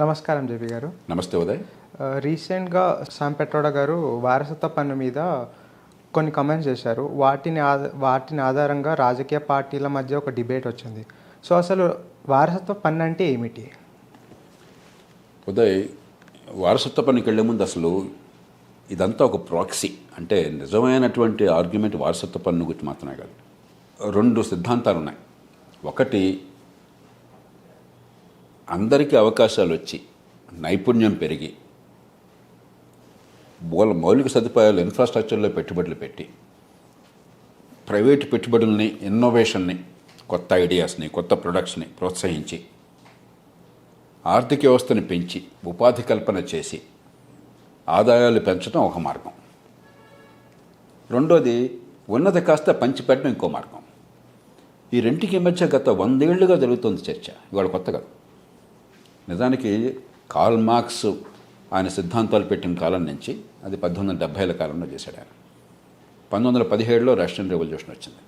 నమస్కారం జేపీ గారు. నమస్తే ఉదయ్. రీసెంట్గా శామ్ పెట్రోడా గారు వారసత్వ పన్ను మీద కొన్ని కమెంట్స్ చేశారు. వాటిని ఆధ వాటిని ఆధారంగా రాజకీయ పార్టీల మధ్య ఒక డిబేట్ వచ్చింది. సో అసలు వారసత్వ పన్ను అంటే ఏమిటి? ఉదయ్ వారసత్వ పనికి వెళ్ళే ముందు అసలు ఇదంతా ఒక ప్రాక్సీ అంటే నిజమైనటువంటి ఆర్గ్యుమెంట్ వారసత్వ పన్ను గురించి మాత్రమే కాదు. రెండు సిద్ధాంతాలు ఉన్నాయి ఒకటి అందరికీ అవకాశాలు వచ్చి నైపుణ్యం పెరిగి మూల మౌలిక సదుపాయాలు ఇన్ఫ్రాస్ట్రక్చర్లో పెట్టుబడులు పెట్టి ప్రైవేటు పెట్టుబడుల్ని ఇన్నోవేషన్ని కొత్త ఐడియాస్ని కొత్త ప్రొడక్ట్స్ని ప్రోత్సహించి ఆర్థిక వ్యవస్థను పెంచి ఉపాధి కల్పన చేసి ఆదాయాలు పెంచడం ఒక మార్గం. రెండోది ఉన్నది కాస్త పంచిపెట్టడం ఇంకో మార్గం. ఈ రెంటికి మధ్య గత వందేళ్ళుగా జరుగుతుంది చర్చ. ఇవాళ కొత్త కాదు. నిజానికి కాల్ మార్క్స్ ఆయన సిద్ధాంతాలు పెట్టిన కాలం నుంచి అది పద్దెనిమిది వందల డెబ్భైల కాలంలో చేశాడు ఆయన. పంతొమ్మిది వందల పదిహేడులో రష్యన్ రెవల్యూషన్ వచ్చింది.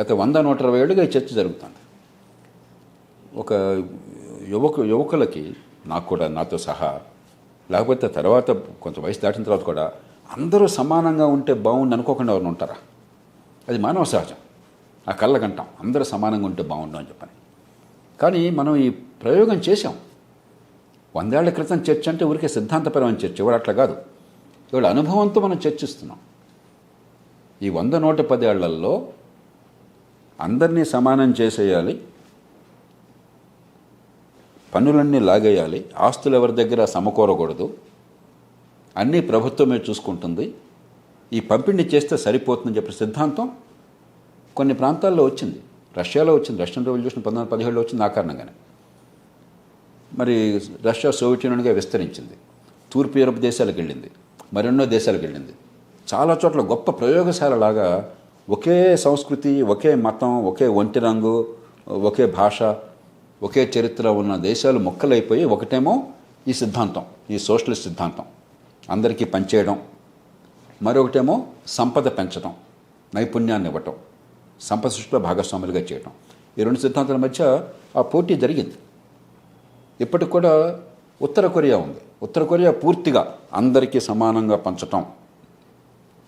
గత వంద నూట ఇరవై ఏళ్ళుగా ఈ చర్చ జరుగుతుంది. ఒక యువకు యువకులకి నాకు కూడా నాతో సహా లేకపోతే తర్వాత కొంత వయసు దాటిన తర్వాత కూడా అందరూ సమానంగా ఉంటే బాగుండు అనుకోకుండా ఎవరు ఉంటారా? అది మానవ సహజం. ఆ కళ్ళకంటాం. అందరూ సమానంగా ఉంటే బాగుండు అని చెప్పని. కానీ మనం ఈ ప్రయోగం చేశాం. వందేళ్ళ క్రితం చర్చ అంటే ఊరికే సిద్ధాంతపరమైన చర్చ ఇవాళ అట్లా కాదు. ఇవాళ అనుభవంతో మనం చర్చిస్తున్నాం. ఈ వంద నూట పదేళ్ళలో అందరినీ సమానం చేసేయాలి పన్నులన్నీ లాగేయాలి ఆస్తులు ఎవరి దగ్గర సమకూరకూడదు అన్నీ ప్రభుత్వమే చూసుకుంటుంది. ఈ పంపిణీ చేస్తే సరిపోతుందని చెప్పి సిద్ధాంతం కొన్ని ప్రాంతాల్లో వచ్చింది. రష్యాలో వచ్చింది రష్యన్ రెవల్యూషన్ పంతొమ్మిది వందల పదిహేడులో వచ్చింది ఆ కారణంగానే. మరి రష్యా సోవియట్ యూనియన్గా విస్తరించింది తూర్పు యూరప్ దేశాలకు వెళ్ళింది మరెన్నో దేశాలకు వెళ్ళింది. చాలా చోట్ల గొప్ప ప్రయోగశాలలాగా ఒకే సంస్కృతి ఒకే మతం ఒకే ఒంటి రంగు ఒకే భాష ఒకే చరిత్ర ఉన్న దేశాలు మొక్కలైపోయి ఒకటేమో ఈ సిద్ధాంతం ఈ సోషలిస్ట్ సిద్ధాంతం. అందరికీ పనిచేయడం మరొకటేమో సంపద పెంచడం నైపుణ్యాన్ని ఇవ్వటం. సంపద సృష్టిలో భాగస్వాములుగా చేయటం. ఈ రెండు సిద్ధాంతాల మధ్య ఆ పోటీ జరిగింది. ఇప్పటికి కూడా ఉత్తర కొరియా ఉంది. ఉత్తర కొరియా పూర్తిగా అందరికీ సమానంగా పంచటం.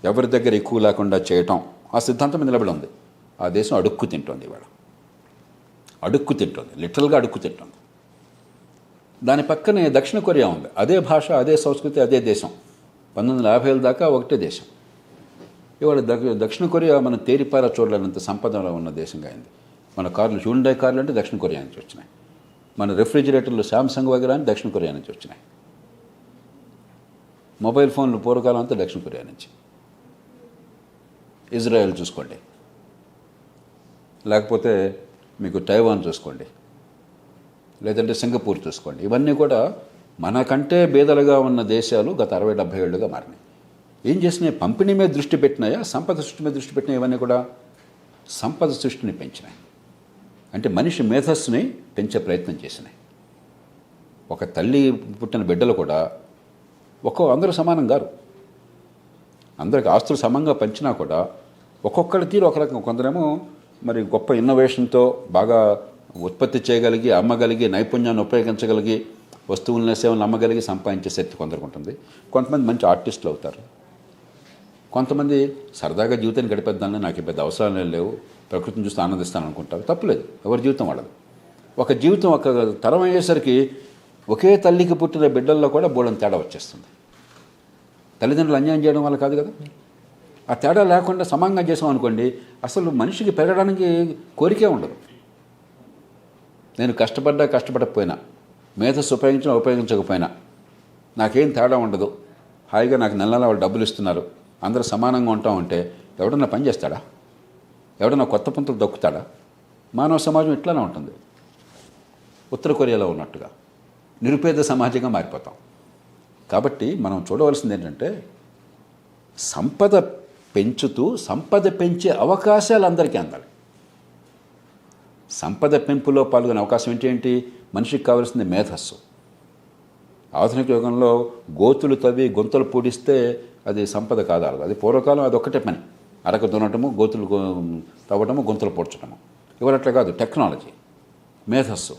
ఎవరి దగ్గర ఎక్కువ లేకుండా చేయటం. ఆ సిద్ధాంతం మీద నిలబడి ఉంది. ఆ దేశం అడుక్కు తింటోంది ఇవాళ. అడుక్కు తింటోంది. లిటరల్గా అడుక్కు తింటోంది. దాని పక్కనే దక్షిణ కొరియా ఉంది. అదే భాష అదే సంస్కృతి అదే దేశం. పంతొమ్మిది వందల యాభై ఏళ్ళ దాకా ఒకటే దేశం. ఇవాళ దక్షిణ కొరియా మన తేరిపార చూడలేనంత సంపదలో ఉన్న దేశంగా అయింది. మన కార్లు హ్యూండై కార్లు అంటే దక్షిణ కొరియా నుంచి వచ్చినాయి. మన రెఫ్రిజిరేటర్లు శాంసంగ్ వగేరా అని దక్షిణ కొరియా నుంచి వచ్చినాయి. మొబైల్ ఫోన్లు పూర్వకాలం అంతా దక్షిణ కొరియా నుంచి. ఇజ్రాయెల్ చూసుకోండి. లేకపోతే మీకు తైవాన్ చూసుకోండి. లేదంటే సింగపూర్ చూసుకోండి. ఇవన్నీ కూడా మనకంటే బేదలుగా ఉన్న దేశాలు గత అరవై డెబ్బై ఏళ్ళుగా మారినాయి. ఏం చేసినాయి పంపిణీ మీద దృష్టి పెట్టినాయా? సంపద సృష్టి మీద దృష్టి పెట్టినాయి ఇవన్నీ కూడా? సంపద సృష్టిని పెంచినాయి. అంటే మనిషి మేధస్సుని పెంచే ప్రయత్నం చేసినాయి. ఒక తల్లి పుట్టిన బిడ్డలు కూడా ఒక్కో అందరూ సమానం గారు అందరికి ఆస్తులు సమంగా పంచినా కూడా ఒక్కొక్కరి తీరు ఒక రకం కొందరేమో మరి గొప్ప ఇన్నోవేషన్తో బాగా ఉత్పత్తి చేయగలిగి అమ్మగలిగి నైపుణ్యాన్ని ఉపయోగించగలిగి వస్తువులను సేవలను అమ్మగలిగి సంపాదించే శక్తి కొందరికి ఉంటుంది. కొంతమంది మంచి ఆర్టిస్టులు అవుతారు. కొంతమంది సరదాగా జీవితాన్ని గడిపేద్దాన్ని నాకు పెద్ద అవసరాలు లేవు ప్రకృతిని చూస్తే ఆనందిస్తాను అనుకుంటారు తప్పులేదు. ఎవరి జీవితం వాళ్ళది. ఒక జీవితం ఒక తరం అయ్యేసరికి ఒకే తల్లికి పుట్టిన బిడ్డల్లో కూడా బోళం తేడా వచ్చేస్తుంది. తల్లిదండ్రులు అన్యాయం చేయడం వల్ల కాదు కదా? ఆ తేడా లేకుండా సమానంగా చేసాం అనుకోండి అసలు మనిషికి పెరగడానికి కోరికే ఉండదు. నేను కష్టపడ్డా కష్టపడకపోయినా మేధస్సు ఉపయోగించినా ఉపయోగించకపోయినా నాకేం తేడా ఉండదు. హాయిగా నాకు నెల నెల వాళ్ళు డబ్బులు ఇస్తున్నారు. అందరూ సమానంగా ఉంటాం అంటే ఎవడన్నా పని చేస్తాడా? ఎవడన్నా కొత్త పంతులు దొక్కుతాడా? మానవ సమాజం ఇట్లానే ఉంటుంది. ఉత్తర కొరియాలో ఉన్నట్టుగా నిరుపేద సమాజంగా మారిపోతాం. కాబట్టి మనం చూడవలసింది ఏంటంటే సంపద పెంచుతూ సంపద పెంచే అవకాశాలు అందరికీ అందాలి. సంపద పెంపులో పాల్గొనే అవకాశం ఏంటి ఏంటి? మనిషికి కావాల్సింది మేధస్సు. ఆధునిక యుగంలో గోతులు తవ్వి గుంతలు పూడిస్తే అది సంపద కాదు అది పూర్వకాలం అది ఒక్కటే పని. అరక దున్నటము గోతులు తవ్వటము గుంతలు పొడ్చటము. ఇవాళ అట్లా కాదు టెక్నాలజీ. మేధస్సు.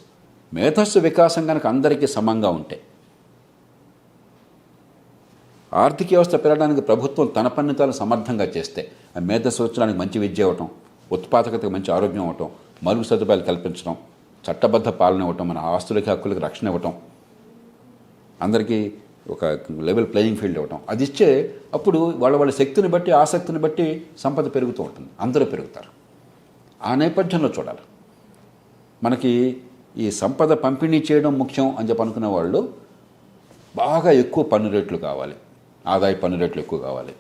మేధస్సు వికాసం కనుక అందరికీ సమంగా ఉంటే ఆర్థిక వ్యవస్థ పెరగడానికి ప్రభుత్వం తన పన్నుతాలు సమర్థంగా చేస్తే ఆ మేధస్సు వచ్చడానికి మంచి విద్య ఇవ్వటం ఉత్పాదకతకు మంచి ఆరోగ్యం ఇవ్వటం మరుగు సదుపాయాలు కల్పించడం చట్టబద్ధ పాలన ఇవ్వటం మన ఆస్తులకి హక్కులకి రక్షణ ఇవ్వటం అందరికీ ఒక లెవెల్ ప్లేయింగ్ ఫీల్డ్ ఇవ్వటం అది ఇచ్చే అప్పుడు వాళ్ళ వాళ్ళ శక్తిని బట్టి ఆసక్తిని బట్టి సంపద పెరుగుతూ ఉంటుంది. అందరూ పెరుగుతారు. ఆ నేపథ్యంలో చూడాలి. మనకి ఈ సంపద పంపిణీ చేయడం ముఖ్యం అని చెప్పి అనుకునే వాళ్ళు బాగా ఎక్కువ పన్ను రేట్లు కావాలి. ఆదాయ పన్ను రేట్లు ఎక్కువ కావాలి.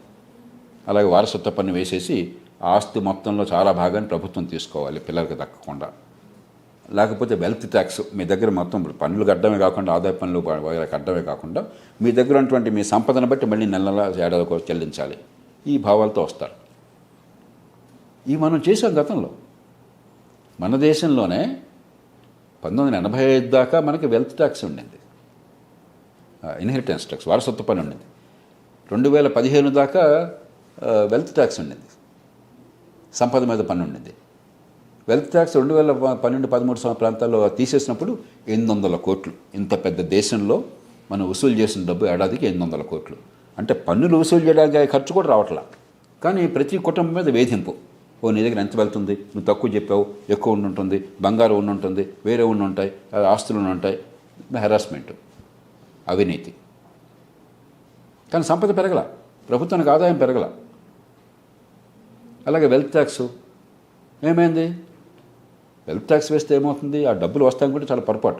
అలాగే వారసత్వ పన్ను వేసేసి ఆస్తి మొత్తంలో చాలా భాగాన్ని ప్రభుత్వం తీసుకోవాలి పిల్లలకి దక్కకుండా. లేకపోతే వెల్త్ ట్యాక్స్ మీ దగ్గర మొత్తం పన్నులు కట్టడమే కాకుండా ఆదాయ పన్నులు కట్టడమే కాకుండా మీ దగ్గర ఉన్నటువంటి మీ సంపదను బట్టి మళ్ళీ నెల నెల ఏడాదికి చెల్లించాలి. ఈ భావాలతో వస్తారు. ఈ మనం చేసాం గతంలో. మన దేశంలోనే పంతొమ్మిది వందల ఎనభై ఐదు దాకా మనకి వెల్త్ ట్యాక్స్ ఉండింది. ఇన్హెరిటెన్స్ ట్యాక్స్ వారసత్వ పని ఉండింది. రెండు వేల పదిహేను దాకా వెల్త్ ట్యాక్స్ ఉండింది. సంపద మీద పన్ను ఉండింది. వెల్త్ ట్యాక్స్ రెండు వేల పన్నెండు పదమూడు సంవత్సర ప్రాంతాల్లో తీసేసినప్పుడు ఎనిమిది వందల కోట్లు. ఇంత పెద్ద దేశంలో మనం వసూలు చేసిన డబ్బు ఏడాదికి ఎనిమిది వందల కోట్లు. అంటే పన్నులు వసూలు చేయడానికి ఖర్చు కూడా రావట్లా. కానీ ప్రతి కుటుంబం మీద వేధింపు. ఓ నీ దగ్గర ఎంత వెళ్తుంది నువ్వు తక్కువ చెప్పావు. ఎక్కువ ఉండి ఉంటుంది. బంగారం ఉండి ఉంటుంది. వేరే ఉండి ఉంటాయి. ఆస్తులు ఉంటాయి. హెరాస్మెంట్. అవినీతి. కానీ సంపద పెరగల. ప్రభుత్వానికి ఆదాయం పెరగల. అలాగే వెల్త్ ట్యాక్స్ ఏమైంది? వెల్త్ ట్యాక్స్ వేస్తే ఏమవుతుంది? ఆ డబ్బులు వస్తాయనుకుంటే చాలా పొరపాటు.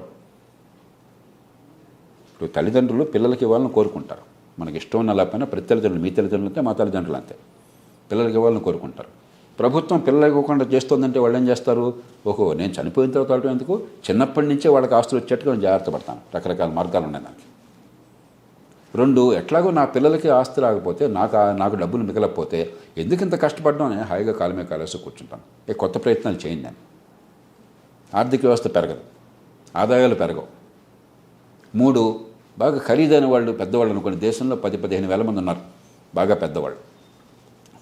ఇప్పుడు తల్లిదండ్రులు పిల్లలకి ఇవ్వాలని కోరుకుంటారు. మనకి ఇష్టం ఉన్న లేకపోయినా ప్రతి తల్లిదండ్రులు మీ తల్లిదండ్రులు అంతే మా తల్లిదండ్రులు అంతే. పిల్లలకి ఇవ్వాలని కోరుకుంటారు. ప్రభుత్వం పిల్లలకి ఇవ్వకుండా చేస్తుందంటే వాళ్ళు ఏం చేస్తారు? ఓహో నేను చనిపోయిన తర్వాత అవటం ఎందుకు? చిన్నప్పటి నుంచే వాళ్ళకి ఆస్తులు వచ్చేట్టుగా నేను జాగ్రత్త పడతాను. రకరకాల మార్గాలు ఉన్నాయి దానికి. రెండు ఎట్లాగో నా పిల్లలకి ఆస్తి రాకపోతే నాకు ఆ- నాకు డబ్బులు మిగలకపోతే ఎందుకు ఇంత కష్టపడ్డాం అని హాయిగా కాలమే కాలేసి కూర్చుంటాను. ఏ కొత్త ప్రయత్నాలు చేయండి నేను. ఆర్థిక వ్యవస్థ పెరగదు. ఆదాయాలు పెరగవు. మూడు బాగా ఖరీదైన వాళ్ళు పెద్దవాళ్ళు అనుకోండి దేశంలో పది పదిహేను వేల మంది ఉన్నారు. బాగా పెద్దవాళ్ళు.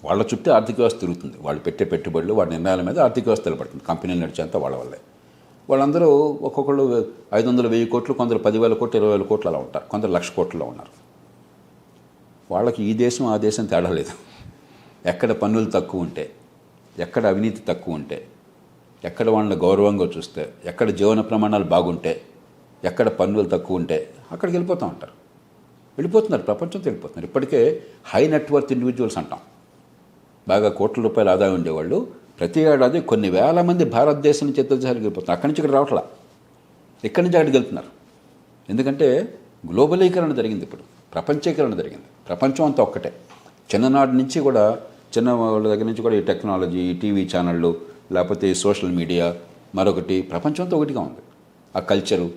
వాళ్ళ చుట్టూ ఆర్థిక వ్యవస్థ తిరుగుతుంది. వాళ్ళు పెట్టే పెట్టుబడులు వాళ్ళ నిర్ణయాల మీద ఆర్థిక వ్యవస్థ నిలబడుతుంది. కంపెనీలు నడిచేంత వాళ్ళ వల్లే. వాళ్ళందరూ ఒక్కొక్కళ్ళు ఐదు వందలు వెయ్యి కోట్లు కొందరు పదివేల కోట్లు ఇరవై వేల కోట్లు అలా ఉంటారు. కొందరు లక్ష కోట్లలో ఉన్నారు. వాళ్ళకి ఈ దేశం ఆ దేశం తేడా లేదు. ఎక్కడ పన్నులు తక్కువ ఉంటే ఎక్కడ అవినీతి తక్కువ ఉంటే ఎక్కడ వాళ్ళని గౌరవంగా చూస్తే ఎక్కడ జీవన ప్రమాణాలు బాగుంటే ఎక్కడ పన్నులు తక్కువ ఉంటే అక్కడికి వెళ్ళిపోతూ ఉంటారు. వెళ్ళిపోతున్నారు ప్రపంచంతో వెళ్ళిపోతున్నారు. ఇప్పటికే హై నెట్వర్త్ ఇండివిజువల్స్ అంటాం. బాగా కోట్ల రూపాయల ఆదాయం ఉండేవాళ్ళు ప్రతి ఏడాది కొన్ని వేల మంది భారతదేశం నుంచి ఇతర దేశాలకు వెళ్ళిపోతున్నారు. అక్కడి నుంచి ఇక్కడ రావట్లా. ఇక్కడి నుంచి అక్కడికి వెళ్తున్నారు. ఎందుకంటే గ్లోబలీకరణ జరిగింది ఇప్పుడు. ప్రపంచీకరణ జరిగింది. ప్రపంచం అంతా ఒక్కటే. చిన్ననాటి నుంచి కూడా చిన్న వాళ్ళ దగ్గర నుంచి కూడా ఈ టెక్నాలజీ ఈ టీవీ ఛానళ్ళు లేకపోతే సోషల్ మీడియా మరొకటి ప్రపంచంతో ఒకటిగా ఉంది. ఆ కల్చరు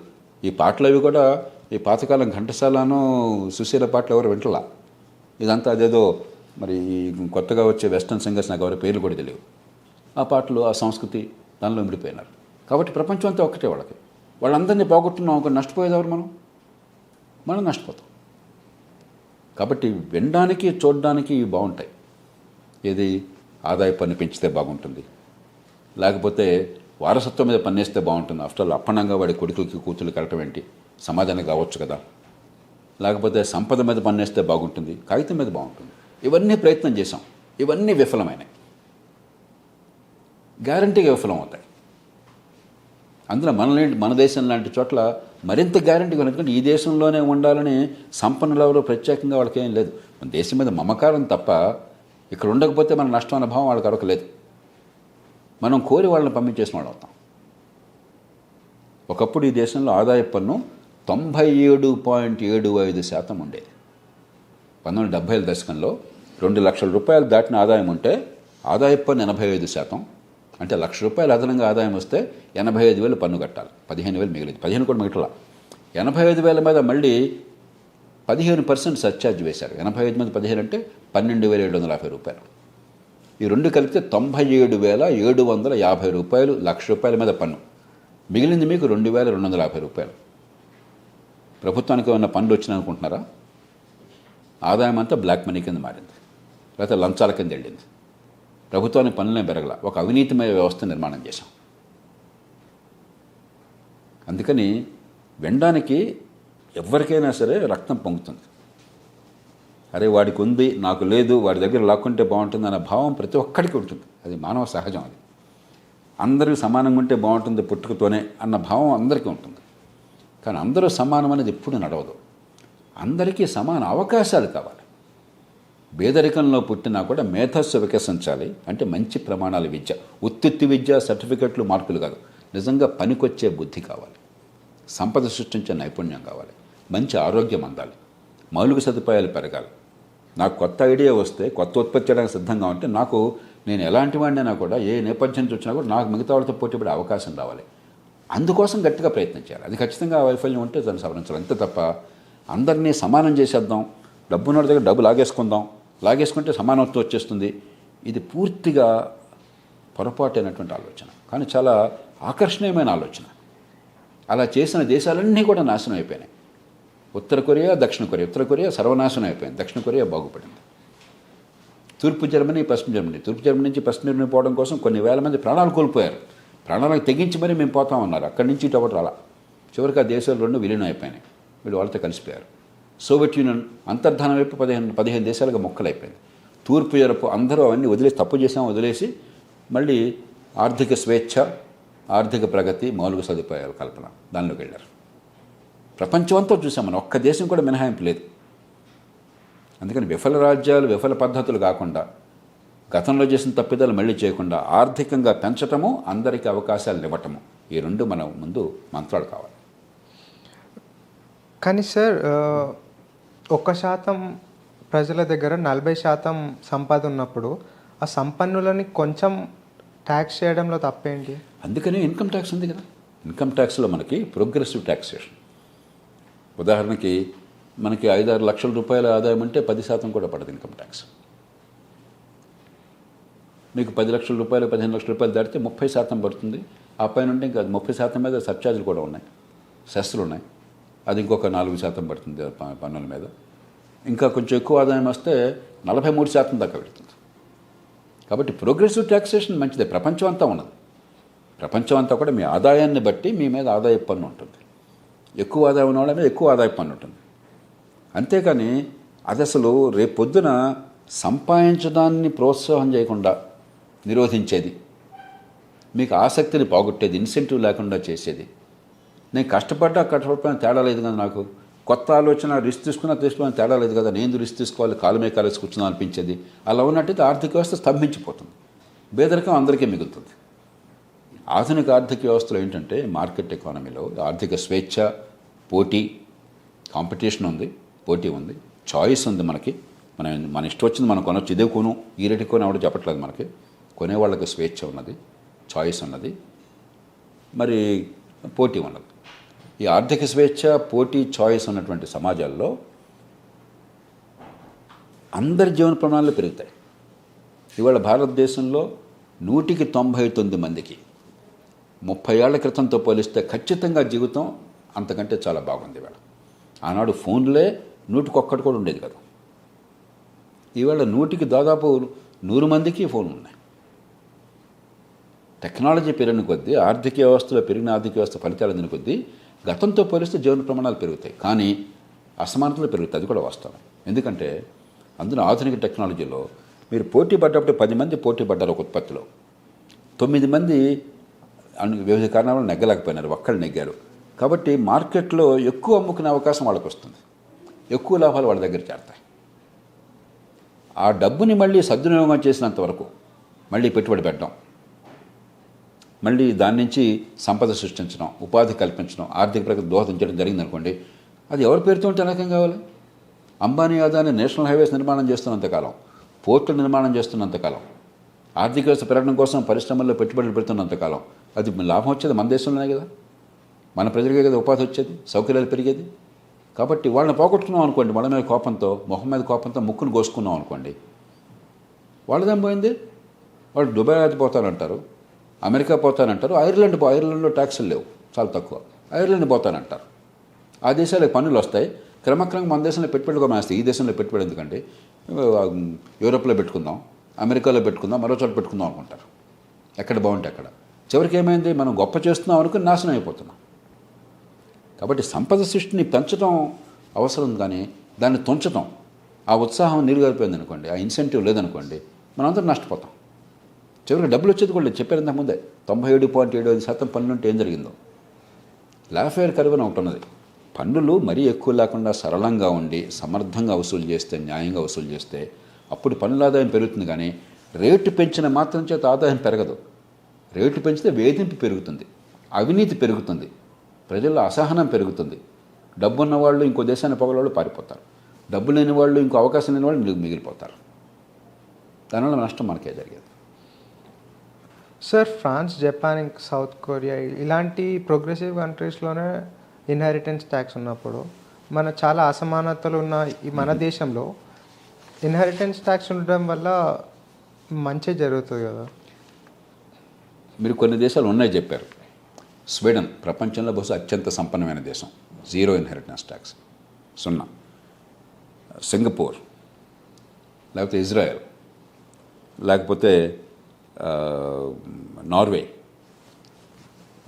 ఈ పాటలు అవి కూడా ఈ పాతకాలం ఘంటసాలను సుశీల పాటలు ఎవరు వింటలా? ఇదంతా అదేదో మరి కొత్తగా వచ్చే వెస్టర్న్ సింగర్స్ నాకు ఎవరి పేర్లు కూడా తెలియవు. ఆ పాటలు ఆ సంస్కృతి దానిలో మిడిపోయినారు. కాబట్టి ప్రపంచం అంతా ఒక్కటే వాళ్ళకి. వాళ్ళందరినీ పోగొట్టున్నాం ఒక నష్టపోయేది ఎవరు మనం? మనం నష్టపోతాం. కాబట్టి వినడానికి చూడడానికి బాగుంటాయి. ఏది? ఆదాయ పన్ను పెంచితే బాగుంటుంది. లేకపోతే వారసత్వం మీద పన్నేస్తే బాగుంటుంది. ఆఫ్టర్ ఆల్ అప్పనంగా వాడి కొడుకులకి కూతురు కలటం ఏంటి? సమాధానం కావచ్చు కదా. లేకపోతే సంపద మీద పన్నేస్తే బాగుంటుంది కాగితం మీద బాగుంటుంది. ఇవన్నీ ప్రయత్నం చేశాం. ఇవన్నీ విఫలమైనాయి. గ్యారంటీగా విఫలం అవుతాయి అందులో మన మన దేశం లాంటి చోట్ల మరింత గ్యారంటీగా ఎందుకంటే ఈ దేశంలోనే ఉండాలని సంపన్నులు ప్రత్యేకంగా వాళ్ళకేం లేదు. మన దేశం మీద మమకారం తప్ప ఇక్కడ ఉండకపోతే మన నష్టం అనుభవం వాళ్ళకి అరొక లేదు మనం కోరి వాళ్ళని పంపించేసిన వాళ్ళు అవుతాం. ఒకప్పుడు ఈ దేశంలో ఆదాయ పన్ను తొంభై ఏడు పాయింట్ ఏడు ఐదు శాతం ఉండేది. పంతొమ్మిది వందల డెబ్బై దశకంలో రెండు లక్షల రూపాయలు దాటిన ఆదాయం ఉంటే ఆదాయ పన్ను ఎనభై ఐదు శాతం. అంటే లక్ష రూపాయలు అదనంగా ఆదాయం వస్తే ఎనభై ఐదు వేలు పన్ను కట్టాలి. పదిహేను వేలు మిగిలింది. పదిహేను కూడా మిగటలా ఎనభై ఐదు వేల మీద మళ్ళీ పదిహేను పర్సెంట్ సర్ఛార్జ్ వేశారు. ఎనభై ఐదు మీద పదిహేను అంటే పన్నెండు వేల ఏడు వందల యాభై రూపాయలు. ఈ రెండు కలిపితే తొంభై ఏడు వేల ఏడు వందల యాభై రూపాయలు లక్ష రూపాయల మీద పన్ను. మిగిలింది మీకు రెండు వేల రెండు వందల యాభై రూపాయలు. ప్రభుత్వానికి ఏమన్నా పనులు వచ్చినాయి అనుకుంటున్నారా ఆదాయం అంతా బ్లాక్ మనీ కింద మారింది. లేకపోతే లంచాల కింద వెళ్ళింది. ప్రభుత్వానికి పనులే పెరగల. ఒక అవినీతిమయ వ్యవస్థ నిర్మాణం చేశాం. అందుకని వినడానికి ఎవరికైనా సరే రక్తం పొంగుతుంది. అరే వాడికి ఉంది నాకు లేదు వాడి దగ్గర లాక్కుంటే బాగుంటుంది అనే భావం ప్రతి ఒక్కడికి ఉంటుంది. అది మానవ సహజం అది. అందరూ సమానంగా ఉంటే బాగుంటుంది పుట్టుకతోనే అన్న భావం అందరికీ ఉంటుంది. కానీ అందరూ సమానం అనేది ఎప్పుడు నడవదు. అందరికీ సమాన అవకాశాలు కావాలి. పేదరికంలో పుట్టినా కూడా మేధస్సు వికసించాలి. అంటే మంచి ప్రమాణాల విద్య. ఉత్తిత్తి విద్య సర్టిఫికెట్లు మార్కులు కాదు. నిజంగా పనికొచ్చే బుద్ధి కావాలి. సంపద సృష్టించే నైపుణ్యం కావాలి. మంచి ఆరోగ్యం అందాలి. మౌలిక సదుపాయాలు పెరగాలి. నాకు కొత్త ఐడియా వస్తే కొత్త ఉత్పత్తి చేయడానికి సిద్ధంగా ఉంటే నాకు నేను ఎలాంటి వాడినైనా కూడా ఏ నేపథ్యం నుంచి వచ్చినా కూడా నాకు మిగతా వాళ్ళతో పోటీ పడే అవకాశం రావాలి. అందుకోసం గట్టిగా ప్రయత్నం చేయాలి. అది ఖచ్చితంగా వైఫల్యం ఉంటే దాన్ని సవరించాలి. అంతే తప్ప అందరినీ సమానం చేసేద్దాం. డబ్బున్న దగ్గర డబ్బు లాగేసుకుందాం. లాగేసుకుంటే సమానత్వం వచ్చేస్తుంది. ఇది పూర్తిగా పొరపాటైనటువంటి ఆలోచన. కానీ చాలా ఆకర్షణీయమైన ఆలోచన. అలా చేసిన దేశాలన్నీ కూడా నాశనం అయిపోయినాయి. ఉత్తర కొరియా దక్షిణ కొరియా. ఉత్తర కొరియా సర్వనాశనం అయిపోయింది. దక్షిణ కొరియా బాగుపడింది. తూర్పు జర్మనీ పశ్చిమ జర్మనీ. తూర్పు జర్మనీ నుంచి పశ్చిమ జర్మనీ పోవడం కోసం కొన్ని వేల మంది ప్రాణాలు కోల్పోయారు. ప్రాణాలకు తెగించి మరీ మేము పోతామన్నారు అక్కడి నుంచి ఇటు ఒకటి చివరికి ఆ దేశాలు రెండు విలీనం అయిపోయినాయి. వీళ్ళు వాళ్ళతో కలిసిపోయారు. సోవియట్ యూనియన్ అంతర్ధానం వైపు పదిహేను పదిహేను దేశాలుగా మొక్కలైపోయింది. తూర్పు యూరప్ అందరూ అవన్నీ వదిలేసి తప్పు చేసాం వదిలేసి మళ్ళీ ఆర్థిక స్వేచ్ఛ ఆర్థిక ప్రగతి మౌలిక సదుపాయాల కల్పన. దానిలోకి వెళ్ళారు. ప్రపంచమంతా చూసాం మనం. ఒక్క దేశం కూడా మినహాయింపు లేదు. అందుకని విఫల రాజ్యాలు విఫల పద్ధతులు కాకుండా గతంలో చేసిన తప్పిదాలు మళ్ళీ చేయకుండా ఆర్థికంగా పెంచటము అందరికీ అవకాశాలు ఇవ్వటము. ఈ రెండు మన ముందు మంత్రాలు కావాలి. కానీ సార్ ఒక్క శాతం ప్రజల దగ్గర నలభై శాతం సంపద ఉన్నప్పుడు ఆ సంపన్నులని కొంచెం ట్యాక్స్ చేయడంలో తప్పేంటి? అందుకని ఇన్కమ్ ట్యాక్స్ ఉంది కదా. ఇన్కమ్ ట్యాక్స్లో మనకి ప్రోగ్రెసివ్ ట్యాక్సేషన్. ఉదాహరణకి మనకి ఐదారు లక్షల రూపాయల ఆదాయం అంటే పది శాతం కూడా పడదు ఇన్కమ్ ట్యాక్స్. మీకు పది లక్షల రూపాయలు పదిహేను లక్షల రూపాయలు దాటితే ముప్పై శాతం పడుతుంది. ఆ పైన ఉంటే ఇంకా ముప్పై శాతం మీద సర్ఛార్జీలు కూడా ఉన్నాయి. సెస్లు ఉన్నాయి. అది ఇంకొక నాలుగు శాతం పడుతుంది పన్నుల మీద. ఇంకా కొంచెం ఎక్కువ ఆదాయం వస్తే నలభై మూడు శాతం దాకా పెడుతుంది కాబట్టి ప్రోగ్రెసివ్ ట్యాక్సేషన్ మంచిదే. ప్రపంచం అంతా ఉన్నది. ప్రపంచం అంతా కూడా మీ ఆదాయాన్ని బట్టి మీ మీద ఆదాయ పన్ను ఉంటుంది. ఎక్కువ ఆదాయం ఉన్న వాళ్ళ మీద ఎక్కువ ఆదాయ పన్ను ఉంటుంది. అంతేకాని అది అసలు రేపు పొద్దున సంపాదించడాన్ని ప్రోత్సాహం చేయకుండా నిరోధించేది మీకు ఆసక్తిని పోగొట్టేది ఇన్సెంటివ్ లేకుండా చేసేది. నేను కష్టపడ్డా కష్టపడిపోయిన తేడా లేదు కదా నాకు. కొత్త ఆలోచన రిస్క్ తీసుకున్నా తీసుకున్న తేడా లేదు కదా. నేను రిస్క్ తీసుకోవాలి కాలమే కాలేసి కూర్చున్నా అనిపించేది. అలా ఉన్నట్టయితే ఆర్థిక వ్యవస్థ స్తంభించిపోతుంది. బేదరికం అందరికీ మిగులుతుంది. ఆధునిక ఆర్థిక వ్యవస్థలో ఏంటంటే మార్కెట్ ఎకానమీలో ఆర్థిక స్వేచ్ఛ పోటీ కాంపిటీషన్ ఉంది పోటీ ఉంది చాయిస్ ఉంది మనకి. మన మన ఇష్టం వచ్చింది మనం కొనొచ్చు. ఇదే కొను ఈ రేటు కొని ఎవడో చెప్పట్లేదు మనకి. కొనేవాళ్ళకి స్వేచ్ఛ ఉన్నది చాయిస్ ఉన్నది. మరి పోటీ ఉన్నది. ఈ ఆర్థిక స్వేచ్ఛ పోటీ చాయిస్ ఉన్నటువంటి సమాజాల్లో అందరి జీవన ప్రమాణాలు పెరుగుతాయి. ఇవాళ భారతదేశంలో నూటికి తొంభై తొమ్మిది మందికి ముప్పై ఏళ్ళ క్రితంతో పోలిస్తే ఖచ్చితంగా జీవితం అంతకంటే చాలా బాగుంది ఇవాళ. ఆనాడు ఫోన్లే నూటికొక్కటి కూడా ఉండేది కదా. ఈవేళ నూటికి దాదాపు నూరు మందికి ఫోన్ ఉన్నాయి. టెక్నాలజీ పెరిగిన కొద్దీ ఆర్థిక వ్యవస్థలో పెరిగిన ఆర్థిక వ్యవస్థ ఫలితాలు అందిన కొద్దీ గతంతో పోలిస్తే జీవన ప్రమాణాలు పెరుగుతాయి. కానీ అసమానతలు పెరుగుతాయి. అది కూడా వాస్తవం. ఎందుకంటే అందులో ఆధునిక టెక్నాలజీలో మీరు పోటీ పడ్డప్పుడు పది మంది పోటీ పడ్డారు ఒక ఉత్పత్తిలో. తొమ్మిది మంది అన్ని వివిధ కారణాల వల్ల నెగ్గలేకపోయినారు. ఒక్కళ్ళు నెగ్గారు. కాబట్టి మార్కెట్లో ఎక్కువ అమ్ముకునే అవకాశం వాళ్ళకి వస్తుంది. ఎక్కువ లాభాలు వాళ్ళ దగ్గర చేరతాయి. ఆ డబ్బుని మళ్ళీ సద్వినియోగం చేసినంత వరకు మళ్ళీ పెట్టుబడి పెట్టడం మళ్ళీ దాని నుంచి సంపద సృష్టించడం ఉపాధి కల్పించడం ఆర్థిక ప్రగతి దోహదం చేయడం జరిగిందనుకోండి అది ఎవరి పేరుతో ఉంటే రకం కావాలి? అంబానీ అదాని నేషనల్ హైవేస్ నిర్మాణం చేస్తున్నంతకాలం పోర్టులు నిర్మాణం చేస్తున్నంతకాలం ఆర్థిక వ్యవస్థ పెరగడం కోసం పరిశ్రమల్లో పెట్టుబడులు పెడుతున్నంతకాలం అది లాభం వచ్చేది మన దేశంలోనే కదా. మన ప్రజలకే కదా ఉపాధి వచ్చేది సౌకర్యాలు పెరిగేది. కాబట్టి వాళ్ళని పోగొట్టుకున్నాం అనుకోండి వాళ్ళ మీద కోపంతో మొహం మీద కోపంతో ముక్కును కోసుకున్నాం అనుకోండి. వాళ్ళదేం పోయింది? వాళ్ళు దుబాయ్ అది పోతానంటారు అమెరికా పోతానంటారు ఐర్లాండ్ పో- ఐర్లాండ్లో ట్యాక్సులు లేవు చాలా తక్కువ. ఐర్లాండ్ పోతానంటారు. ఆ దేశాలకు పన్నులు వస్తాయి. క్రమక్రమంగా మన దేశంలో పెట్టుబడి మానేస్తాయి. ఈ దేశంలో పెట్టుబడి ఎందుకంటే యూరోప్లో పెట్టుకుందాం అమెరికాలో పెట్టుకుందాం మరో చోట పెట్టుకుందాం అనుకుంటారు. ఎక్కడ బాగుంటే అక్కడ. చివరికి ఏమైంది మనం గొప్ప చేస్తున్నాం అనుకుని నాశనం అయిపోతున్నాం. కాబట్టి సంపద సృష్టిని పెంచడం అవసరం కానీ దాన్ని తుంచడం ఆ ఉత్సాహం నీరుగారిపోయింది అనుకోండి ఆ ఇన్సెంటివ్ లేదనుకోండి మనందరం నష్టపోతాం. చివరికి డబ్బులు వచ్చేది కూడా చెప్పారు ఇంతకుముందే తొంభై ఏడు పాయింట్ ఏడు ఐదు శాతం పన్నులు ఉంటే ఏం జరిగిందో. లాఫేర్ కరువు అని ఒకటి ఉన్నది. పన్నులు మరీ ఎక్కువ లేకుండా సరళంగా ఉండి సమర్థంగా వసూలు చేస్తే న్యాయంగా వసూలు చేస్తే అప్పుడు పన్నుల ఆదాయం పెరుగుతుంది కానీ రేటు పెంచిన మాత్రం చేత ఆదాయం పెరగదు. రేటు పెంచితే వేధింపు పెరుగుతుంది అవినీతి పెరుగుతుంది ప్రజల్లో అసహనం పెరుగుతుంది. డబ్బున్న వాళ్ళు ఇంకో దేశాన్ని పొగలవాళ్ళు పారిపోతారు. డబ్బు లేని వాళ్ళు ఇంకో అవకాశం లేని వాళ్ళు మిగిలి- మిగిలిపోతారు. దానివల్ల నష్టం మనకే జరిగేది. సార్ ఫ్రాన్స్ జపాన్ ఇంక సౌత్ కొరియా ఇలాంటి ప్రోగ్రెసివ్ కంట్రీస్లోనే ఇన్హెరిటెన్స్ ట్యాక్స్ ఉన్నప్పుడు మన చాలా అసమానతలు ఉన్న ఈ మన దేశంలో ఇన్హెరిటెన్స్ ట్యాక్స్ ఉండడం వల్ల మంచి జరుగుతుంది కదా. మీరు కొన్ని దేశాలు ఉన్నాయి చెప్పారు. స్వీడన్ ప్రపంచంలో బహుశా అత్యంత సంపన్నమైన దేశం. జీరో ఇన్హెరిటెన్స్ ట్యాక్స్ సున్నా. సింగపూర్. లేకపోతే ఇజ్రాయెల్. లేకపోతే నార్వే.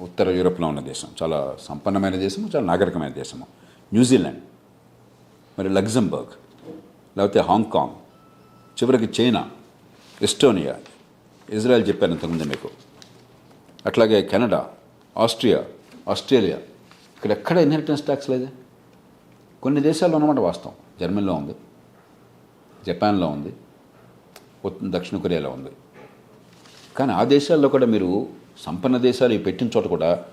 ఉత్తర యూరోప్లో ఉన్న దేశం. చాలా సంపన్నమైన దేశము చాలా నాగరికమైన దేశము. న్యూజిలాండ్. మరి లగ్జంబర్గ్ లేకపోతే హాంకాంగ్. చివరికి చైనా. ఎస్టోనియా. ఇజ్రాయెల్ చెప్పాను ఇంతకుముందు మీకు. అట్లాగే కెనడా ఆస్ట్రియా ఆస్ట్రేలియా. ఇక్కడ ఎక్కడ ఇన్హెరిటెన్స్ ట్యాక్స్ లేదే. కొన్ని దేశాల్లో ఉన్నమాట వాస్తవం. జర్మనీలో ఉంది. జపాన్లో ఉంది. దక్షిణ కొరియాలో ఉంది. కానీ ఆ దేశాల్లో కూడా మీరు సంపన్న దేశాలు పెట్టిన చోట కూడా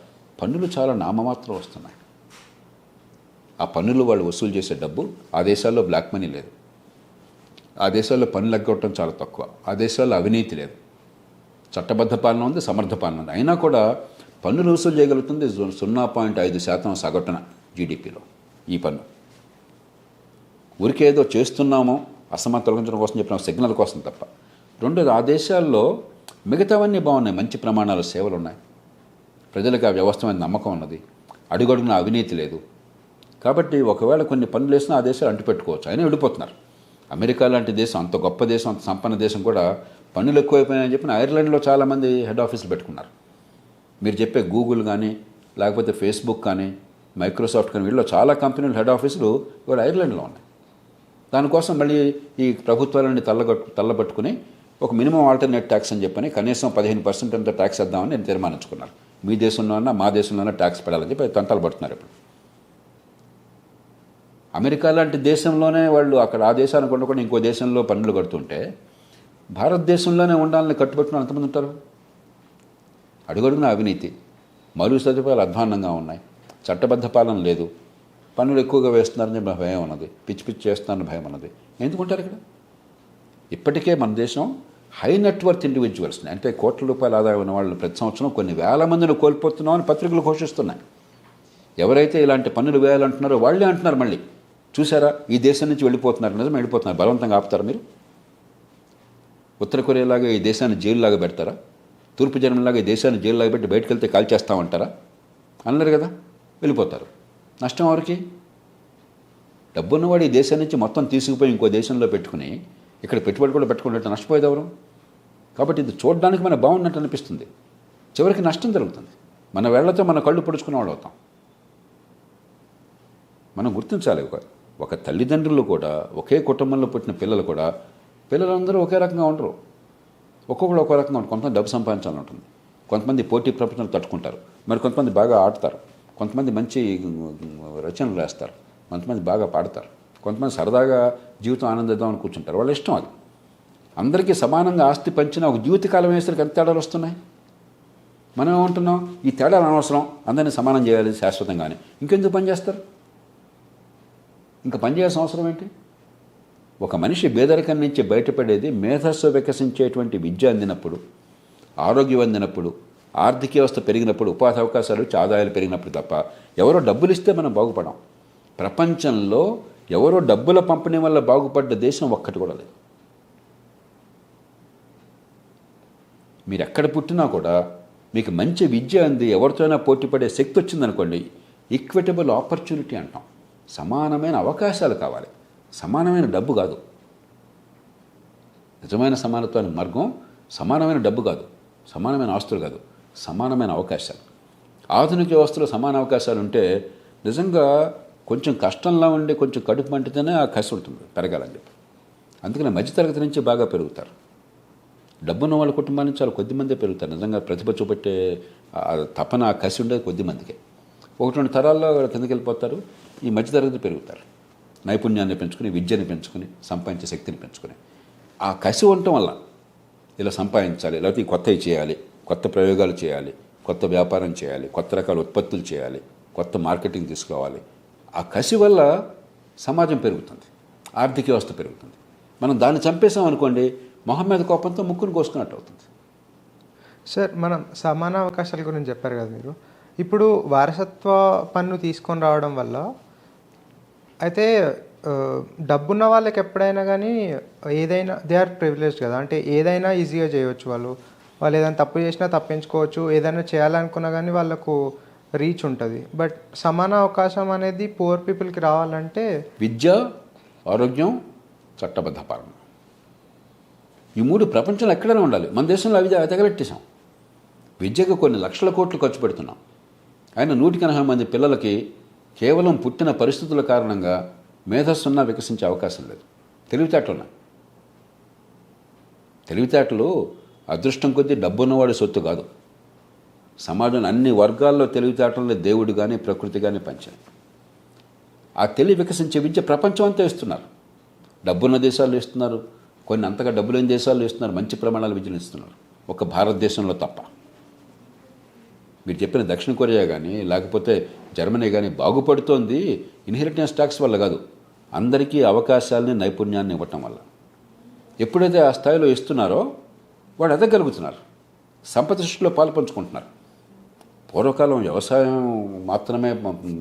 పన్నులు చాలా నామమాత్రం వస్తున్నాయి. ఆ పన్నులు వాళ్ళు వసూలు చేసే డబ్బు ఆ దేశాల్లో బ్లాక్ మనీ లేదు. ఆ దేశాల్లో పన్నులు ఎగ్గొట్టడం చాలా తక్కువ. ఆ దేశాల్లో అవినీతి లేదు. చట్టబద్ధ పాలన ఉంది సమర్థ పాలన ఉంది. అయినా కూడా పన్నులు వసూలు చేయగలుగుతుంది సున్నా పాయింట్ ఐదు శాతం సగటున జీడిపిలో ఈ పన్ను. ఊరికే ఏదో చేస్తున్నామో అసమర్థ తొలగించడం కోసం చెప్పిన సిగ్నల్ కోసం తప్ప. రెండోది ఆ దేశాల్లో మిగతావన్నీ బాగున్నాయి మంచి ప్రమాణాలు సేవలు ఉన్నాయి. ప్రజలకు ఆ వ్యవస్థ మీద నమ్మకం ఉన్నది అడుగడుగున అవినీతి లేదు. కాబట్టి ఒకవేళ కొన్ని పనులు వేసినా ఆ దేశాలు అంటిపెట్టుకోవచ్చు అయినా వెళ్ళిపోతున్నారు అమెరికా లాంటి దేశం అంత గొప్ప దేశం అంత సంపన్న దేశం కూడా పనులు ఎక్కువైపోయినాయని చెప్పిన ఐర్లాండ్లో చాలామంది హెడ్ ఆఫీసులు పెట్టుకున్నారు. మీరు చెప్పే గూగుల్ కానీ లేకపోతే ఫేస్బుక్ కానీ మైక్రోసాఫ్ట్ కానీ వీళ్ళు చాలా కంపెనీలు హెడ్ ఆఫీసులు ఇవాళ ఐర్లాండ్లో ఉన్నాయి. దానికోసం మళ్ళీ ఈ ప్రభుత్వాలని తల్లగొట్టు తల్లబట్టుకుని ఒక మినిమం ఆల్టర్నేట్ ట్యాక్స్ అని చెప్పని కనీసం పదిహేను పర్సెంట్ అంత ట్యాక్స్ వేద్దామని నేను తీర్మానించుకున్నారు. మీ దేశంలోనన్నా మా దేశంలోనే ట్యాక్స్ పెడాలని చెప్పి తంటాలు పడుతున్నారు ఇప్పుడు. అమెరికా లాంటి దేశంలోనే వాళ్ళు అక్కడ ఆ దేశానికి ఉండకుండా ఇంకో దేశంలో పన్నులు కడుతుంటే భారతదేశంలోనే ఉండాలని కట్టుబట్టుకుని ఎంతమంది ఉంటారు? అడుగడుగున అవినీతి. మరుగు సదుపాయాలు అధ్వాన్నంగా ఉన్నాయి. చట్టబద్ధ పాలన లేదు. పన్నులు ఎక్కువగా వేస్తున్నారని భయం ఉన్నది. పిచ్చి పిచ్చి చేస్తున్నారని భయం ఉన్నది. ఎందుకుంటారు ఇక్కడ? ఇప్పటికే మన దేశం హై నెట్వర్త్ ఇండివిజువల్స్ని అంటే కోట్ల రూపాయల ఆదాయం ఉన్న వాళ్ళు ప్రతి సంవత్సరం కొన్ని వేల మందిని కోల్పోతున్నామని పత్రికలు ఘోషిస్తున్నాయి. ఎవరైతే ఇలాంటి పన్నులు వేయాలంటున్నారో వాళ్ళే అంటున్నారు మళ్ళీ. చూసారా? ఈ దేశం నుంచి వెళ్ళిపోతున్నారు. నిజం వెళ్ళిపోతున్నారు. బలవంతంగా ఆపుతారు మీరు? ఉత్తర కొరియాలాగా ఈ దేశాన్ని జైలులాగా పెడతారా? తూర్పు జర్మనీలాగా ఈ దేశాన్ని జైలులాగా పెట్టి బయటకు వెళ్తే కాల్చేస్తామంటారా? అనలేరు కదా? వెళ్ళిపోతారు. నష్టం ఎవరికి? డబ్బున్నవాడు ఈ దేశం నుంచి మొత్తం తీసుకుపోయి ఇంకో దేశంలో పెట్టుకుని ఇక్కడ పెట్టుబడి కూడా పెట్టుకున్నట్టు నష్టపోయేది ఎవరు? కాబట్టి ఇది చూడడానికి మన బాగున్నట్టు అనిపిస్తుంది. చివరికి నష్టం జరుగుతుంది. మన వేళ్ళతో మన కళ్ళు పొడుచుకునే వాళ్ళు అవుతాం. మనం గుర్తించాలి ఒక ఒక తల్లిదండ్రులు కూడా ఒకే కుటుంబంలో పుట్టిన పిల్లలు కూడా పిల్లలందరూ ఒకే రకంగా ఉండరు. ఒక్కొక్కరు ఒక్కో రకంగా ఉంటారు కొంతమంది డబ్బు సంపాదించాలని ఉంటుంది. కొంతమంది పోటీ ప్రపంచంలో తట్టుకుంటారు. మరి కొంతమంది బాగా ఆడతారు. కొంతమంది మంచి రచనలు రాస్తారు. కొంతమంది బాగా పాడతారు. కొంతమంది సరదాగా జీవితం ఆనందిద్దామని కూర్చుంటారు. వాళ్ళ ఇష్టం అది. అందరికీ సమానంగా ఆస్తి పంచిన ఒక జీవితకాలం వేసరికి ఎంత తేడాలు వస్తున్నాయి? మనం ఏమంటున్నాం? ఈ తేడాలు అనవసరం. అందరినీ సమానం చేయాలి శాశ్వతంగానే. ఇంకెందుకు పనిచేస్తారు ఇంకా పని చేయాల్సిన అవసరం ఏంటి? ఒక మనిషి బేదరికం నుంచి బయటపడేది మేధస్సు వికసించేటువంటి విద్య అందినప్పుడు ఆరోగ్యం అందినప్పుడు ఆర్థిక వ్యవస్థ పెరిగినప్పుడు ఉపాధి అవకాశాలు ఆదాయాలు పెరిగినప్పుడు తప్ప ఎవరో డబ్బులు ఇస్తే మనం బాగుపడాం. ప్రపంచంలో ఎవరో డబ్బుల పంపిణీ వల్ల బాగుపడ్డ దేశం ఒక్కటి కూడా లేదు. మీరు ఎక్కడ పుట్టినా కూడా మీకు మంచి విద్య అంది ఎవరితోనైనా పోటీపడే శక్తి వచ్చిందనుకోండి ఈక్విటబుల్ ఆపర్చునిటీ అంటాం. సమానమైన అవకాశాలు కావాలి. సమానమైన డబ్బు కాదు. నిజమైన సమానత్వానికి మార్గం సమానమైన డబ్బు కాదు. సమానమైన ఆస్తులు కాదు. సమానమైన అవకాశాలు. ఆధునిక వ్యవస్థలో సమాన అవకాశాలు ఉంటే నిజంగా కొంచెం కష్టంలా ఉండి కొంచెం కడుపు మంటితేనే ఆ కసి ఉంటుంది పెరగాలని చెప్పి. అందుకనే మధ్యతరగతి నుంచి బాగా పెరుగుతారు. డబ్బున్న వాళ్ళ కుటుంబాల నుంచి చాలా కొద్దిమందే పెరుగుతారు. నిజంగా ప్రతిభ చూపెట్టే తపన ఆ కసి ఉండేది కొద్దిమందికే ఒకటి రెండు తరాల్లో వాళ్ళు కిందకి వెళ్ళిపోతారు. ఈ మధ్యతరగతి పెరుగుతారు. నైపుణ్యాన్ని పెంచుకుని విద్యని పెంచుకుని సంపాదించే శక్తిని పెంచుకుని. ఆ కసి ఉండటం వల్ల ఇలా సంపాదించాలి లేకపోతే కొత్తవి చేయాలి కొత్త ప్రయోగాలు చేయాలి కొత్త వ్యాపారం చేయాలి కొత్త రకాల ఉత్పత్తులు చేయాలి కొత్త మార్కెటింగ్ తీసుకోవాలి. ఆ కసి వల్ల సమాజం పెరుగుతుంది ఆర్థిక వ్యవస్థ పెరుగుతుంది. మనం దాన్ని చంపేసాం అనుకోండి మొహం కోపంతో ముక్కును కోసుకున్నట్టు అవుతుంది. సార్ మనం సమాన అవకాశాల గురించి చెప్పారు కదా మీరు. ఇప్పుడు వారసత్వ పన్ను తీసుకొని రావడం వల్ల అయితే డబ్బున్న వాళ్ళకి ఎప్పుడైనా కానీ ఏదైనా దే ఆర్ ప్రివిలేజ్ కదా. అంటే ఏదైనా ఈజీగా చేయవచ్చు వాళ్ళు. వాళ్ళు ఏదైనా తప్పు చేసినా తప్పించుకోవచ్చు. ఏదైనా చేయాలనుకున్నా కానీ వాళ్ళకు రీచ్ ఉంటుంది. బట్ సమాన అవకాశం అనేది పూర్ పీపుల్కి రావాలంటే విద్య ఆరోగ్యం చట్టబద్ధ పాలన ఈ మూడు ప్రపంచంలో ఎక్కడైనా ఉండాలి. మన దేశంలో అవి తెగలెట్టేశాం విద్యకు కొన్ని లక్షల కోట్లు ఖర్చు పెడుతున్నాం. ఆయన నూటికి ఎనభై మంది పిల్లలకి కేవలం పుట్టిన పరిస్థితుల కారణంగా మేధస్సున్నా వికసించే అవకాశం లేదు. తెలివితేటలున్నా. తెలివితేటలు అదృష్టం కొద్దీ డబ్బున్నవాడి సొత్తు కాదు. సమాజం అన్ని వర్గాల్లో తెలివితేటలని దేవుడు కానీ ప్రకృతి కానీ పంచాయి ఆ తెలివి వికసించే విద్య ప్రపంచం అంతా ఇస్తున్నారు. డబ్బున్న దేశాలు ఇస్తున్నారు. కొన్ని అంతగా డబ్బులేని దేశాలు ఇస్తున్నారు. మంచి ప్రమాణాల విద్యను ఇస్తున్నారు. ఒక భారతదేశంలో తప్ప. మీరు చెప్పిన దక్షిణ కొరియా కానీ లేకపోతే జర్మనీ కానీ బాగుపడుతోంది ఇన్హెరిటెన్స్ ట్యాక్స్ వల్ల కాదు. అందరికీ అవకాశాలని నైపుణ్యాన్ని ఇవ్వటం వల్ల. ఎప్పుడైతే ఆ స్థాయిలో ఇస్తున్నారో వాడు ఎదగలుగుతున్నారు. సంపద సృష్టిలో పాల్పంచుకుంటున్నారు పూర్వకాలం వ్యవసాయం మాత్రమే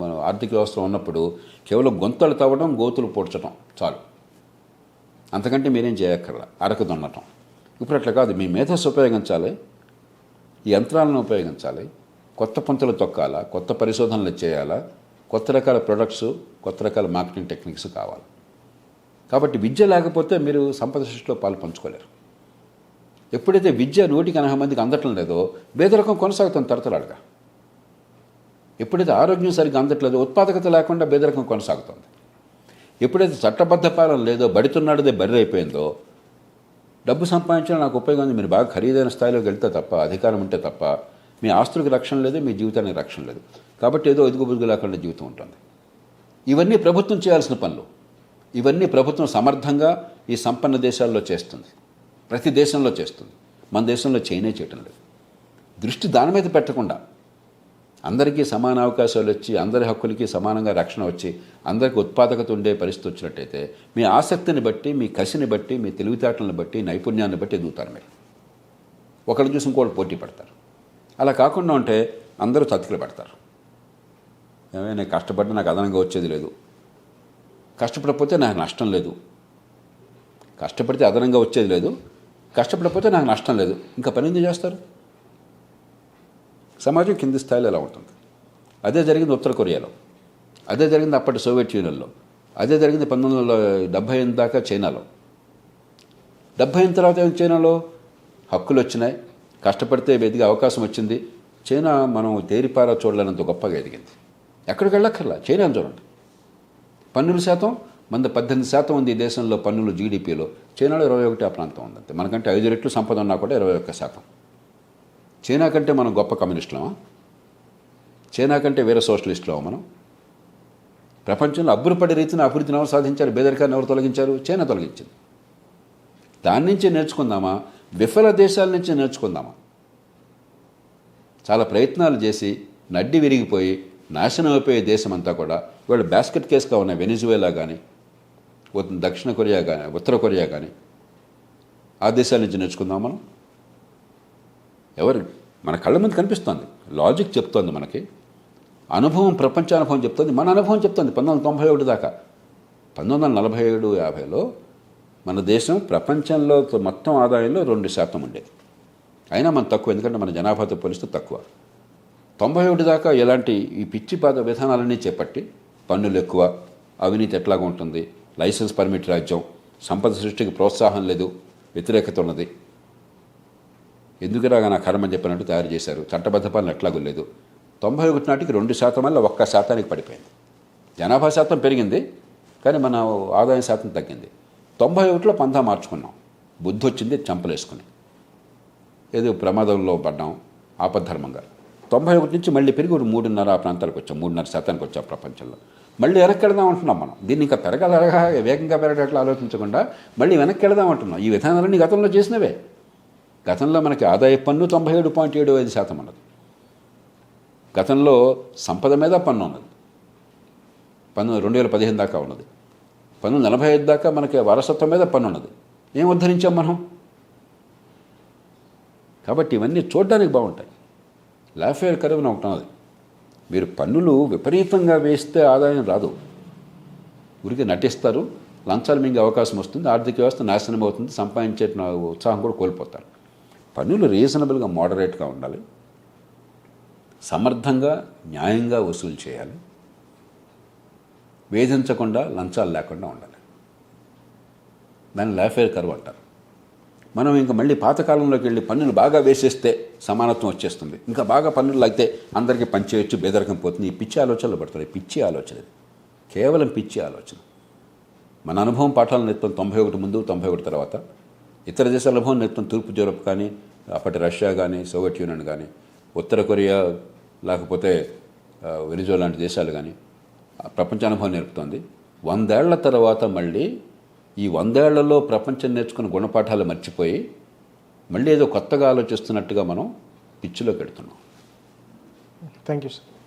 మన ఆర్థిక వ్యవస్థ ఉన్నప్పుడు కేవలం గొంతలు తవ్వడం గోతులు పొడ్చడం చాలు. అంతకంటే మీరేం చేయక్కర్లా అరకు దున్నటం ఇప్పుడు అట్లా కాదు మీ మేధస్సు ఉపయోగించాలి ఈ యంత్రాలను ఉపయోగించాలి కొత్త పంతులు తొక్కాలా కొత్త పరిశోధనలు చేయాలా కొత్త రకాల ప్రొడక్ట్స్ కొత్త రకాల మార్కెటింగ్ టెక్నిక్స్ కావాలి. కాబట్టి విద్య లేకపోతే మీరు సంపద సృష్టిలో పాలు పంచుకోలేరు. ఎప్పుడైతే విద్య నూటికి ఎనభై మందికి అందటం లేదో పేదరికం కొనసాగుతుంది తరతరాలుగా. ఎప్పుడైతే ఆరోగ్యం సరిగ్గా అందట్లేదో ఉత్పాదకత లేకుండా బేదరకం కొనసాగుతుంది. ఎప్పుడైతే చట్టబద్ధ పాలన లేదో బడితున్నాడదే బర్రె అయిపోయిందో డబ్బు సంపాదించడం నాకు ఉపయోగం ఉంది మీరు బాగా ఖరీదైన స్థాయిలోకి వెళ్తే తప్ప అధికారం ఉంటే తప్ప మీ ఆస్తులకు రక్షణ లేదు మీ జీవితానికి రక్షణ లేదు. కాబట్టి ఏదో ఎదుగు బుదుగు లేకుండా జీవితం ఉంటుంది. ఇవన్నీ ప్రభుత్వం చేయాల్సిన పనులు. ఇవన్నీ ప్రభుత్వం సమర్థంగా ఈ సంపన్న దేశాల్లో చేస్తుంది. ప్రతి దేశంలో చేస్తుంది. మన దేశంలో చైనే చేయటం లేదు. దృష్టి దాని మీద పెట్టకుండా అందరికీ సమాన అవకాశాలు వచ్చి అందరి హక్కులకి సమానంగా రక్షణ వచ్చి అందరికీ ఉత్పాదకత ఉండే పరిస్థితి వచ్చినట్టయితే మీ ఆసక్తిని బట్టి మీ కసిని బట్టి మీ తెలివితేటలను బట్టి నైపుణ్యాన్ని బట్టి ఎదుగుతారు మీరు. ఒకళ్ళు చూసి ఇంకోళ్ళు పోటీ పడతారు. అలా కాకుండా ఉంటే అందరూ చతికిలు పెడతారు. ఏమైనా నేను కష్టపడి నాకు అదనంగా వచ్చేది లేదు. కష్టపడకపోతే నాకు నష్టం లేదు. కష్టపడితే అదనంగా వచ్చేది లేదు. కష్టపడకపోతే నాకు నష్టం లేదు. ఇంకా పని ఎందుకు చేస్తారు? సమాజం కింది స్థాయిలో ఎలా ఉంటుంది? అదే జరిగింది ఉత్తర కొరియాలో. అదే జరిగింది అప్పటి సోవియట్ యూనియన్లో. అదే జరిగింది పంతొమ్మిది వందల డెబ్భై ఎనిమిది దాకా చైనాలో. డెబ్భై ఎనిమిది తర్వాత ఏం చైనాలో? హక్కులు వచ్చినాయి. కష్టపడితే ఎదిగే అవకాశం వచ్చింది. చైనా మనం తేరిపారా చూడలేనంత గొప్పగా ఎదిగింది. ఎక్కడికి వెళ్ళక్కర్లా? చైనా చూడండి. పన్నుల శాతం మంద పద్దెనిమిది శాతం ఉంది ఈ దేశంలో పన్నులు జీడిపిలో. చైనాలో ఇరవై ఒకటి ఆ ప్రాంతం ఉందంతే. మనకంటే ఐదు రెట్లు సంపద ఉన్నా కూడా ఇరవై ఒక్క శాతం. చైనా కంటే మనం గొప్ప కమ్యూనిస్టులమా చైనా కంటే వేరే సోషలిస్టులమా మనం. ప్రపంచంలో అబ్బురపడే రీతిని అభివృద్ధిని ఎవరు సాధించారు? బేదరికాన్ని ఎవరు తొలగించారు? చైనా తొలగించింది. దాని నుంచి నేర్చుకుందామా? విఫల దేశాల నుంచి నేర్చుకుందామా? చాలా ప్రయత్నాలు చేసి నడ్డి విరిగిపోయి నాశనం అయిపోయే దేశం అంతా కూడా ఇవాళ బాస్కెట్ కేసుగా ఉన్నాయి వెనిజువేలా కానీ దక్షిణ కొరియా కానీ ఉత్తర కొరియా కానీ ఆ దేశాల నుంచి నేర్చుకుందాం మనం? ఎవరు? మన కళ్ళ ముందు కనిపిస్తోంది. లాజిక్ చెప్తోంది మనకి. అనుభవం ప్రపంచ అనుభవం చెప్తోంది. మన అనుభవం చెప్తోంది. పంతొమ్మిది వందల తొంభై ఒకటి దాకా. పంతొమ్మిది వందల నలభై ఏడు యాభైలో మన దేశం ప్రపంచంలో మొత్తం ఆదాయంలో రెండు శాతం ఉండేది. అయినా మనం తక్కువ ఎందుకంటే మన జనాభాతో పోలిస్తే తక్కువ. తొంభై ఒకటి దాకా ఎలాంటి ఈ పిచ్చి పాద విధానాలన్నీ చేపట్టి పన్నులు ఎక్కువ అవినీతి ఎట్లాగా ఉంటుంది లైసెన్స్ పర్మిట్ రాజ్యం సంపద సృష్టికి ప్రోత్సాహం లేదు వ్యతిరేకత ఉన్నది. ఎందుకురాగా నా కర్మ చెప్పినట్టు తయారు చేశారు. చట్టబద్ధ పాలన ఎట్లాగూ లేదు. తొంభై ఒకటి నాటికి రెండు శాతం వల్ల ఒక్క శాతానికి పడిపోయింది. జనాభా శాతం పెరిగింది కానీ మన ఆదాయం శాతం తగ్గింది. తొంభై ఒకటిలో పంతా మార్చుకున్నాం. బుద్ధి వచ్చింది చంపలేసుకుని. ఏదో ప్రమాదంలో పడ్డాం ఆపద్ధర్మంగా. తొంభై ఒకటి నుంచి మళ్ళీ పెరిగి ఒక మూడున్నర ఆ ప్రాంతాలకు వచ్చాం మూడున్నర శాతానికి వచ్చాం ప్రపంచంలో. మళ్ళీ వెనక్కి వెళదాం అంటున్నాం మనం. దీన్ని ఇంకా పెరగలగా వేగంగా పెరగట్లు ఆలోచించకుండా మళ్ళీ వెనక్కి వెళదాం అంటున్నాం. ఈ విధానాలన్నీ గతంలో చేసినవే. గతంలో మనకి ఆదాయ పన్ను తొంభై ఏడు పాయింట్ ఏడు ఐదు శాతం ఉన్నది. గతంలో సంపద మీద పన్ను ఉన్నది. పన్ను రెండు వేల పదిహేను దాకా ఉన్నది. పన్ను నలభై ఐదు దాకా మనకి వారసత్వం మీద పన్ను ఉన్నది ఏం ఉద్ధరించాం మనం? కాబట్టి ఇవన్నీ చూడడానికి బాగుంటాయి. లాఫేర్ కరువు అని ఒకటి మీరు పన్నులు విపరీతంగా వేస్తే ఆదాయం రాదు. ఊరికి నటిస్తారు లంచాలు మింగే అవకాశం వస్తుంది ఆర్థిక వ్యవస్థ నాశనం అవుతుంది సంపాదించే ఉత్సాహం కూడా కోల్పోతారు. పన్నులు రీజనబుల్గా మోడరేట్గా ఉండాలి. సమర్థంగా న్యాయంగా వసూలు చేయాలి. వేధించకుండా లంచాలు లేకుండా ఉండాలి. దాన్ని లాఫేర్ కరువు అంటారు. మనం ఇంకా మళ్ళీ పాతకాలంలోకి వెళ్ళి పన్నులు బాగా వేసేస్తే సమానత్వం వచ్చేస్తుంది. ఇంకా బాగా పన్నులు అయితే అందరికీ పనిచేయొచ్చు బెదరకం పోతుంది. ఈ పిచ్చి ఆలోచనలు పడతాయి పిచ్చి ఆలోచన కేవలం పిచ్చి ఆలోచన మన అనుభవం పాఠాలు నేర్పుతాం తొంభై ఒకటి ముందు తొంభై ఒకటి తర్వాత. ఇతర దేశాల అనుభవం నేర్పుతాం తూర్పు యూరప్ కానీ అప్పటి రష్యా కానీ సోవియట్ యూనియన్ కానీ ఉత్తర కొరియా లేకపోతే వెనిజో లాంటి దేశాలు కానీ ప్రపంచ అనుభవం నేర్పుతోంది. వందేళ్ళ తర్వాత మళ్ళీ ఈ వందేళ్ళలో ప్రపంచం నేర్చుకున్న గుణపాఠాలు మర్చిపోయి మళ్ళీ ఏదో కొత్తగా ఆలోచిస్తున్నట్టుగా మనం పిచ్చిలోకి వెడుతున్నాం థ్యాంక్ యూ సార్